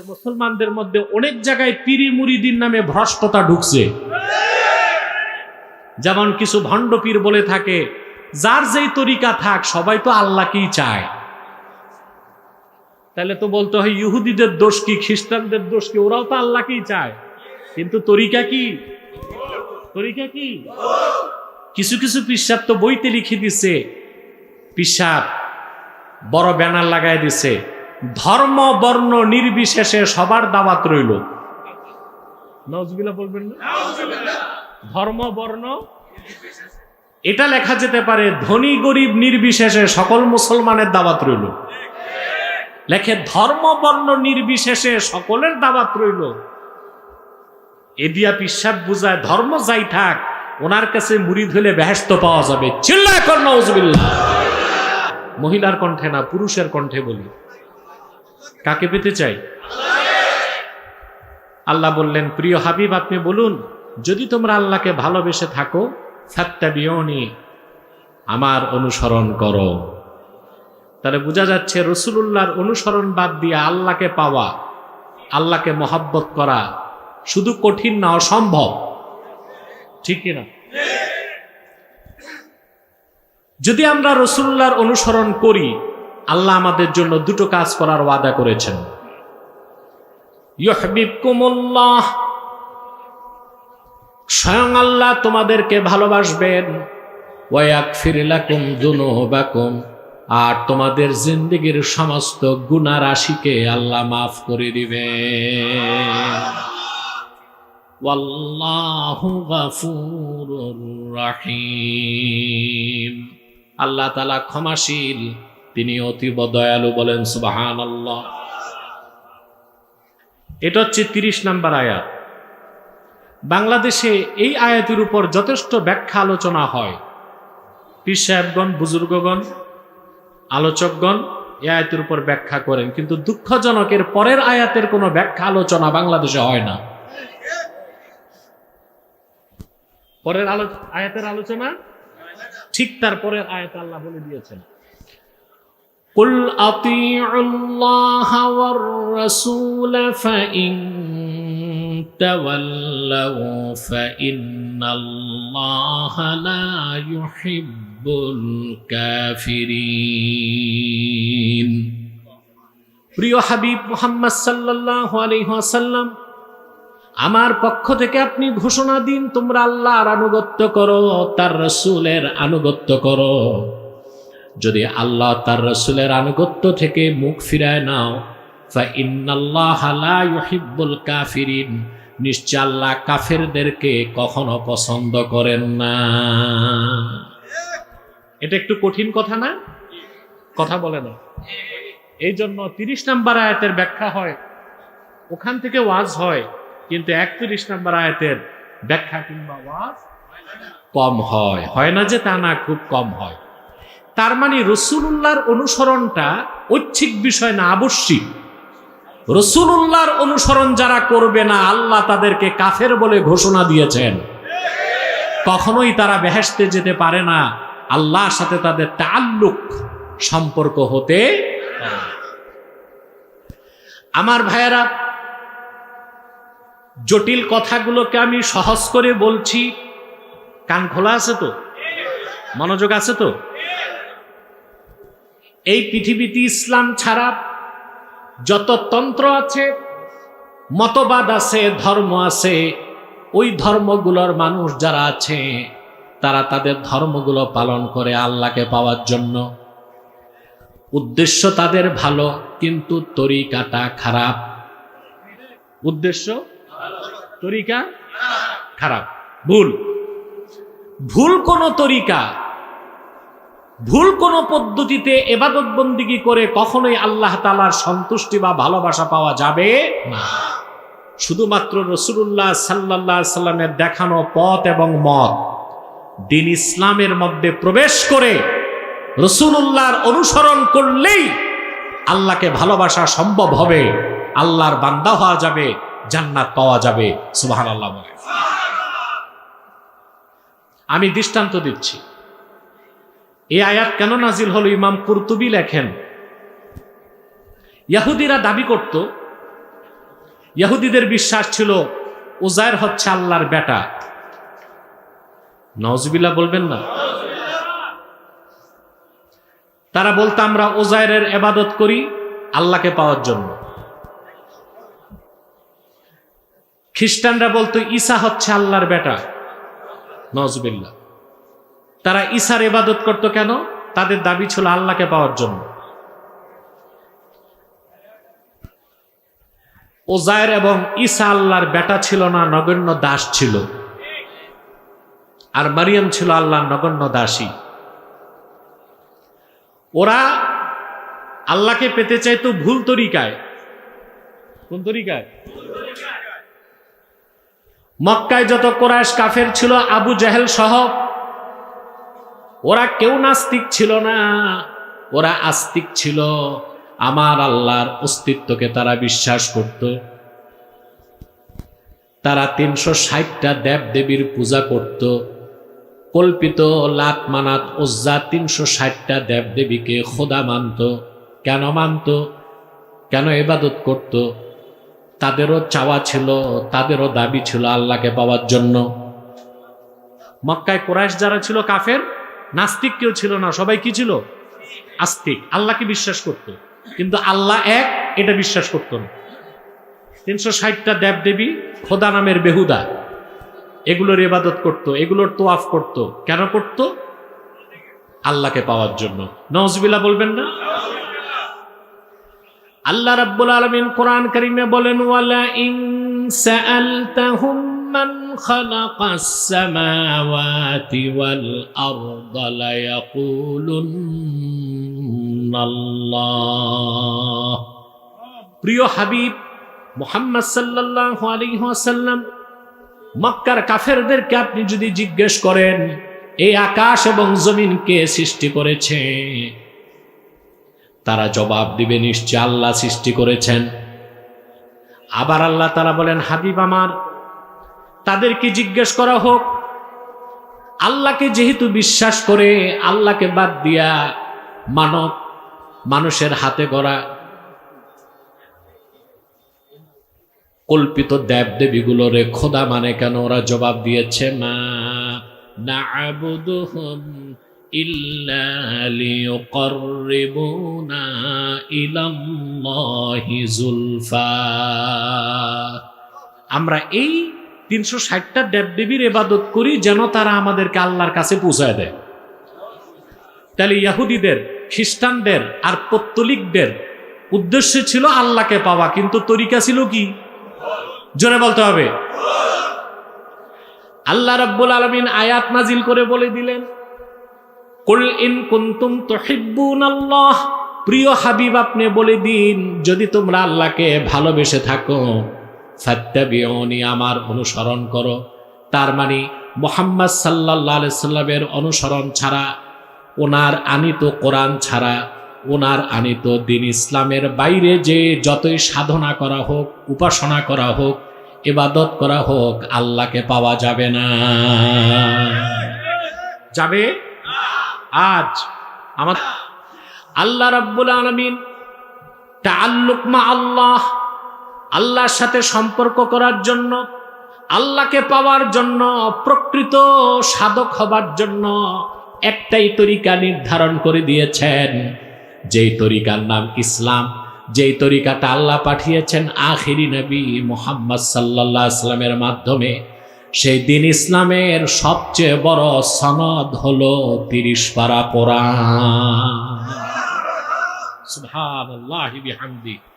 মুসলমানদের মধ্যে অনেক জায়গায় পিরি মুরিদিন নামে ভ্রষ্টতা ঢুকছে। যেমন কিছু ভণ্ড পীর বলে থাকে, যার যেই তরিকা থাক, সবাই তো আল্লাহকেই চায়। তাহলে তো বলতে হয়, ইহুদিদের দোষ কি, খ্রিস্টানদের দোষ কি? ওরাও তো আল্লাহকেই চায়। কিন্তু তরিকা কি? তরিকা কি? কিছু কিছু পিসাব তো বইতে লিখে দিছে। পিসাব বড় ব্যানার লাগাই দিছে। ধর্ম বর্ণ নির্বিশেষে সবার দাওয়াত রইল। নজবিলা বলবেন ধর্ম বর্ণ? এটা লেখা যেতে পারে ধনী গরিব নির্বিশেষে সকল মুসলমানের দাওয়াত রইল। লেখে ধর্ম বর্ণ নির্বিশেষে সকলের দাওয়াত রইল। এদিয়া পিসাব বুঝায় ধর্ম যাই থাক ওনার কাছে মুড়ি ধুলে বেহেস্ত পাওয়া যাবে। চিল্লা কর নজবিল্লা মহিলার কণ্ঠে না পুরুষের কণ্ঠে বলি। কাকে পেতে চাই? আল্লাহ বললেন, প্রিয় হাবিব, আপনি বলুন, যদি তোমরা আল্লাহকে ভালোবেসে থাকো ফাত্তাবিয়নি আমার অনুসরণ করো। তাহলে বোঝা যাচ্ছে রসুলুল্লাহর অনুসরণ বাদ দিয়ে আল্লাহকে পাওয়া, আল্লাহকে মহাব্বত করা শুধু কঠিন না অসম্ভব। ঠিক না? যদি আমরা রসুল্লাহর অনুসরণ করি আল্লাহ আমাদের জন্য দুটো কাজ করার ওয়াদা করেছেন। স্বয়ং আল্লাহ তোমাদেরকে ভালোবাসবেন। ওয়াক ফিরিলাকুম আর তোমাদের জিন্দিগির সমস্ত গুণা রাশিকে আল্লাহ মাফ করে দিবে আল্লাহ তালা ক্ষমাশীল তিনি অতীব দয়ালু বলেন সুবাহান আল্লাহ এটা হচ্ছে তিরিশ নাম্বার আয়াত। বাংলাদেশে এই আয়াতের উপর যথেষ্ট ব্যাখ্যা আলোচনা হয়। পীর সাহেবগণ, বুজুর্গগণ, আলোচকগণ এই আয়াতের উপর ব্যাখ্যা করেন, কিন্তু দুঃখজনকের পরের আয়াতের কোনো ব্যাখ্যা আলোচনা বাংলাদেশে হয় না। পরের আয়াতের আলোচনা? ঠিক তার পরের আয়াত আল্লাহ বলে দিয়েছেন। قل أطيعوا الله والرسول فإن تولوا فإن الله لا يحب الكافرين প্রিয় হাবিব মুহাম্মদ সাল্লাল্লাহু আলাইহি ওয়াসাল্লাম আমার পক্ষ থেকে আপনি ঘোষণা দিন তোমরা আল্লাহর আনুগত্য করো তার রসুলের আনুগত্য করো যদি আল্লাহ তার রসুলের আনুগত্য থেকে মুখ ফিরায় নাও ইহিব্বুল কাফিরিন। নিশ্চয় আল্লাহ কাফেরদেরকে কখনো পছন্দ করেন না। এটা একটু কঠিন কথা না? কথা বলে না। এই জন্য তিরিশ নাম্বার আয়াতের ব্যাখ্যা হয়। ওখান থেকে ওয়াজ হয়, কিন্তু একত্রিশ নাম্বার আয়াতের ব্যাখ্যা কিংবা ওয়াজ কম হয়। হয় না যে তা না, খুব কম হয়। তার মানে রসুল্লাহর অনুসরণটা ঐচ্ছিক বিষয় না, আবশ্যিক। রসুল্লাহর অনুসরণ যারা করবে না, আল্লাহ তাদেরকে কাফের বলে ঘোষণা দিয়েছেন। কখনোই তারা বেহেসতে যেতে পারে না। আল্লাহর সাথে তাদের তাল্লুক সম্পর্ক হতে আমার ভাইয়েরা, জটিল কথাগুলোকে আমি সহজ করে বলছি। কান খোলা আছে তো? মনোযোগ আছে তো? এই পৃথিবীতে ইসলাম ছাড়া যত তন্ত্র আছে, মতবাদ আছে, ধর্ম আছে, ওই ধর্মগুলোর মানুষ যারা আছে, তারা তাদের ধর্মগুলো পালন করে আল্লাহকে পাওয়ার জন্য। উদ্দেশ্য তাদের ভালো, কিন্তু তরিকাটা খারাপ। উদ্দেশ্য? তরিকা? খারাপ। ভুল। ভুল কোন তরিকা ভুল কোন পদ্ধতিতে এবাদত বন্দিগি করে কখনোই আল্লাহ তালার সন্তুষ্টি বা ভালোবাসা পাওয়া যাবে না। শুধুমাত্র রসুল্লাহ সাল্লাহ সাল্লামের দেখানো পথ এবং মত, দিন ইসলামের মধ্যে প্রবেশ করে রসুল্লাহর অনুসরণ করলেই আল্লাহকে ভালোবাসা সম্ভব হবে, আল্লাহর বান্দা হওয়া যাবে, জান্নাত পাওয়া যাবে। সুবাহান আল্লাহ বলে আমি দৃষ্টান্ত দিচ্ছি। এই আয়াত কেন নাজিল হলো? ইমাম কুরতুবি লেখেন। ইয়াহুদিরা দাবি করত ইহুদিদের বিশ্বাস ছিল উজায়ের হচ্ছে আল্লাহর বেটা। নজবিল্লা বলবেন না? তারা বলতো, আমরা ওজায়ের এবাদত করি আল্লাহকে পাওয়ার জন্য। খ্রিস্টানরা বলতো, ঈসা হচ্ছে আল্লাহর বেটা। নজবিল্লা তারা ঈসার এবাদত করত কেন? তাদের দাবি ছিল আল্লাহকে পাওয়ার জন্য। ওজায়ের এবং ঈসা আল্লাহর বেটা ছিল না, নগণ্য দাস ছিল। আর মারিয়াম ছিল আল্লাহর নগণ্য দাসী। ওরা আল্লাহকে পেতে চাইতো ভুল তরিকায়। কোন তরিকায়? মক্কায় যত কোরআশ কাফের ছিল, আবু জাহেল সহ ওরা কেউ নাস্তিক ছিল না, ওরা আস্তিক ছিল। আমার আল্লাহর অস্তিত্বকে তারা বিশ্বাস করত। তারা তিনশো ষাটটা দেব দেবীর পূজা করত। কল্পিত লাত মানাত ওজ্জা তিনশো ষাটটা দেব দেবীকে খোদা মানত। কেন মানত? কেন এবাদত করত? তাদেরও চাওয়া ছিল, তাদেরও দাবি ছিল আল্লাহকে পাওয়ার জন্য। মক্কায় কোরআশ যারা ছিল কাফের নাস্তিক কেউ ছিল না, সবাই কি ছিল? আস্তিক। আল্লাহকে বিশ্বাস করত। কিন্তু আল্লাহ এক, এটা বিশ্বাস করত না। তিনশো ষাটটা দেব দেবী খোদা নামের বেহুদা। এগুলোর ইবাদত করত, এগুলোর তোয়াফ করত। কেন করত? আল্লাহকে পাওয়ার জন্য। নজবিলা বলবেন না? আল্লাহ রাব্বুল আলামিন কোরআন কারীমে বলেন, ওয়ালা ইন সাআলতাহুম খালাকাস সামাওয়াতি ওয়াল আরদা লা ইয়াকুলুন্নাল্লাহ প্রিয় হাবিব, মুহাম্মদ সাল্লাল্লাহু আলাইহি ওয়াসাল্লাম, মক্কার কাফেরদেরকে আপনি যদি জিজ্ঞেস করেন, এই আকাশ এবং জমিন কে সৃষ্টি করেছে? তারা জবাব দিবে, নিশ্চয় আল্লাহ সৃষ্টি করেছেন। আবার আল্লাহ তারা বলেন, হাবিব আমার তাদেরকে জিজ্ঞেস করা হোক আল্লাহকে যেহেতু বিশ্বাস করে আল্লাহকে বাদ দিয়া মানব মানুষের হাতে গড়া কল্পিত দেব দেবীগুলোরে খোদা মানে কেন ওরা জবাব দিয়েছে মা না إلا ليقربونا إلى الله زلفى আমরা এই তিনশো ষাটটা দেবদেবীর এবাদত করি যেন তারা আমাদেরকে আল্লাহর কাছে পৌঁছায় দেয়। তাহলে ইয়াহুদিদের, খ্রিস্টানদের আর পত্তলিকদের উদ্দেশ্য ছিল আল্লাহকে পাওয়া, কিন্তু তরিকা ছিল কি? জোরে বলতে হবে। আল্লাহ রাব্বুল আলমিন আয়াত নাজিল করে বলে দিলেন, কুল ইন কুন্তুম তুহিব্বুন আল্লাহ প্রিয় হাবিব, আপনি বলে দিন, যদি তোমরা আল্লাহকে ভালোবেসে থাকো ফাত্তাবিউনি আমার অনুসরণ করো। তার মানে মোহাম্মদ আলাইহি সাল্লামের অনুসরণ ছাড়া, ওনার আনিত কোরআন ছাড়া, ওনার আনিত দিন ইসলামের বাইরে যে যতই সাধনা করা হোক, উপাসনা করা হোক, ইবাদত করা হোক, আল্লাহকে পাওয়া যাবে না। যাবে? আজ আমার আল্লাহ রাব্বুল আলমিন তা আল্লুকমা আল্লাহ আল্লাহর সাথে সম্পর্ক করার জন্য, আল্লাহকে পাওয়ার জন্য, প্রকৃত সাধক হবার জন্য একটাই তরিকা নির্ধারণ করে দিয়েছেন। যেই তরিকার নাম ইসলাম, যেই তরিকাটা আল্লাহ পাঠিয়েছেন আখিরি নবী মোহাম্মদ সাল্লাহ ইসলামের মাধ্যমে, সেই দিন ইসলামের সবচেয়ে বড় সনদ হল তিরিশ পারা সুবহানাল্লাহি বিহামদিহি